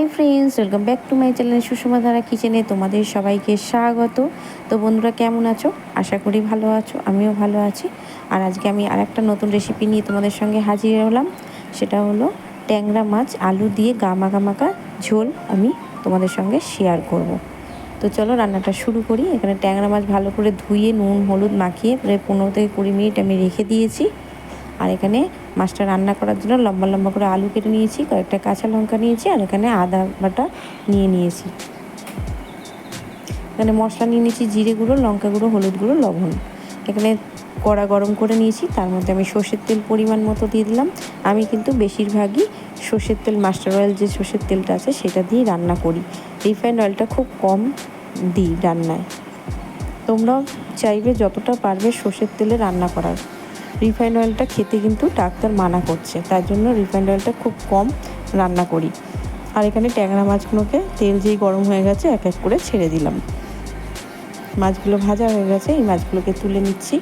Hi friends welcome back to my channel Sushma Dhara কিচেনে তোমাদের সবাইকে স্বাগত। তো বন্ধুরা, কেমন আছো? আশা করি ভালো আছো, আমিও ভালো আছি। আর আজকে আমি আরেকটা নতুন রেসিপি নিয়ে তোমাদের সঙ্গে হাজির হলাম। সেটা হলো ট্যাংরা মাছ, আলু দিয়ে গামা গামাকা ঝোল আমি তোমাদের সঙ্গে শেয়ার করব। তো চলো রান্নাটা শুরু করি। এখানে ট্যাংরা মাছ ভালো করে ধুয়ে নুন, হলুদ মাখিয়ে প্রায় পনেরো থেকে কুড়ি মিনিট আমি রেখে দিয়েছি। আর এখানে মাছটা রান্না করার জন্য লম্বা লম্বা করে আলু কেটে নিয়েছি, কয়েকটা কাঁচা লঙ্কা নিয়েছি, আর এখানে আদা বাটা নিয়ে নিয়েছি। এখানে মশলা নিয়ে নিয়েছি, জিরে গুঁড়ো, লঙ্কা গুঁড়ো, হলুদ গুঁড়ো, লবণ। এখানে কড়া গরম করে নিয়েছি, তার মধ্যে আমি সর্ষের তেল পরিমাণ মতো দিয়ে দিলাম। আমি কিন্তু বেশিরভাগই সর্ষের তেল, মাস্টার অয়েল যে সর্ষের তেলটা আছে সেটা দিয়ে রান্না করি। রিফাইন্ড অয়েলটা খুব কম দিই রান্নায়। তোমরাও চাইবে যতটা পারবে সর্ষের তেলে রান্না করার। রিফাইন্ড অয়েলটা খেতে কিন্তু ডাক্তার মানা করছে। তার জন্য রিফাইন্ড অয়েলটা খুব কম রান্না করি। আর এখানে ট্যাংরা মাছগুলোকে তেল যেই গরম হয়ে গেছে, এক এক করে ছেড়ে দিলাম। মাছগুলো ভাজা হয়ে গেছে, এই মাছগুলোকে তুলে নিচ্ছি।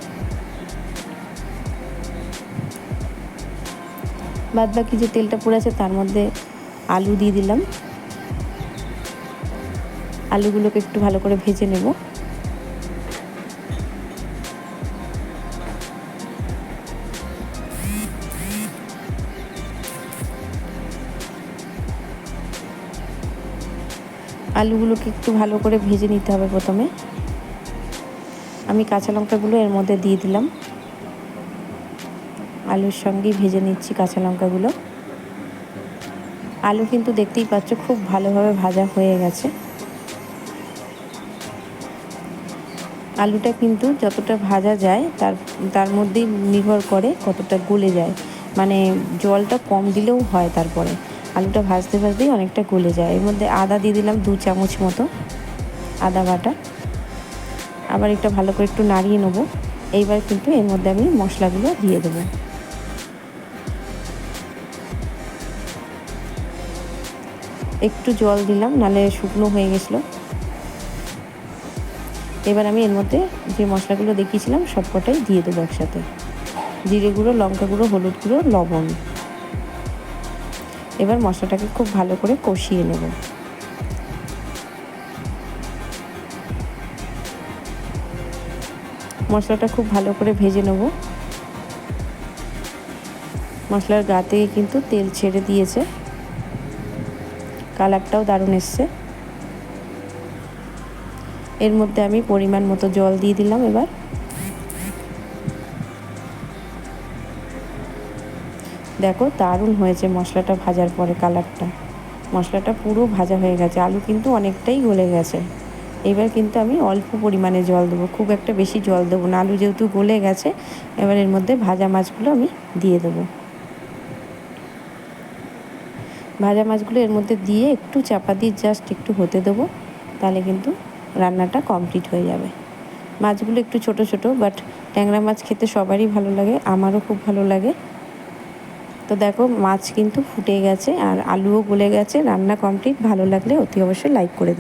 বাদ বাকি যে তেলটা পড়ে আছে, তার মধ্যে আলু দিয়ে দিলাম। আলুগুলোকে একটু ভালো করে ভেজে নেব। আলুগুলোকে একটু ভালো করে ভেজে নিতে হবে প্রথমে। আমি কাঁচা লঙ্কাগুলো এর মধ্যে দিয়ে দিলাম। আলুর সঙ্গেই ভেজে নিচ্ছি কাঁচা লঙ্কাগুলো। আলু কিন্তু দেখতেই পাচ্ছ খুব ভালোভাবে ভাজা হয়ে গেছে। আলুটা কিন্তু যতটা ভাজা যায় তার তার মধ্যেই নির্ভর করে কতটা গলে যায়। মানে জলটা কম দিলেও হয় তারপরে। আলুটা ভাজতে ভাজতেই অনেকটা গলে যায়। এর মধ্যে আদা দিয়ে দিলাম দু চামচ মতো আদা বাটা। আবার একটা ভালো করে একটু নাড়িয়ে নেব। এইবার কিন্তু এর মধ্যে আমি মশলাগুলো দিয়ে দেবো। একটু জল দিলাম, নালে শুকনো হয়ে গেছিল। এবার আমি এর মধ্যে যে মশলাগুলো দেখিয়েছিলাম, সবকটাই দিয়ে দেবো একসাথে। জিরে গুঁড়ো, লঙ্কা গুঁড়ো, হলুদ গুঁড়ো, লবণ। এবার মশলাটাকে খুব ভালো করে কষিয়ে নেব। মশলাটা খুব ভালো করে ভেজে নেব। মশলার গা থেকে কিন্তু তেল ছেড়ে দিয়েছে। কালারটাও দারুণ এসছে। এর মধ্যে আমি পরিমাণ মতো জল দিয়ে দিলাম এবার। দেখো, দারুণ হয়েছে মশলাটা ভাজার পরে কালারটা। মশলাটা পুরো ভাজা হয়ে গেছে, আলু কিন্তু অনেকটাই গলে গেছে। এবার কিন্তু আমি অল্প পরিমাণে জল দেবো, খুব একটা বেশি জল দেবো না। আলু যেহেতু গলে গেছে, এবার এর মধ্যে ভাজা মাছগুলো আমি দিয়ে দেবো। ভাজা মাছগুলো এর মধ্যে দিয়ে একটু চাপা দিয়ে জাস্ট একটু হতে দেবো, তাহলে কিন্তু রান্নাটা কমপ্লিট হয়ে যাবে। মাছগুলো একটু ছোট ছোট, বাট ট্যাংরা মাছ খেতে সবারই ভালো লাগে, আমারও খুব ভালো লাগে। তো দেখো, মাছ কিন্তু ফুটে গেছে আর আলুও গলে গেছে। রান্না কমপ্লিট ভালো লাগলে অতি অবশ্যই লাইক করে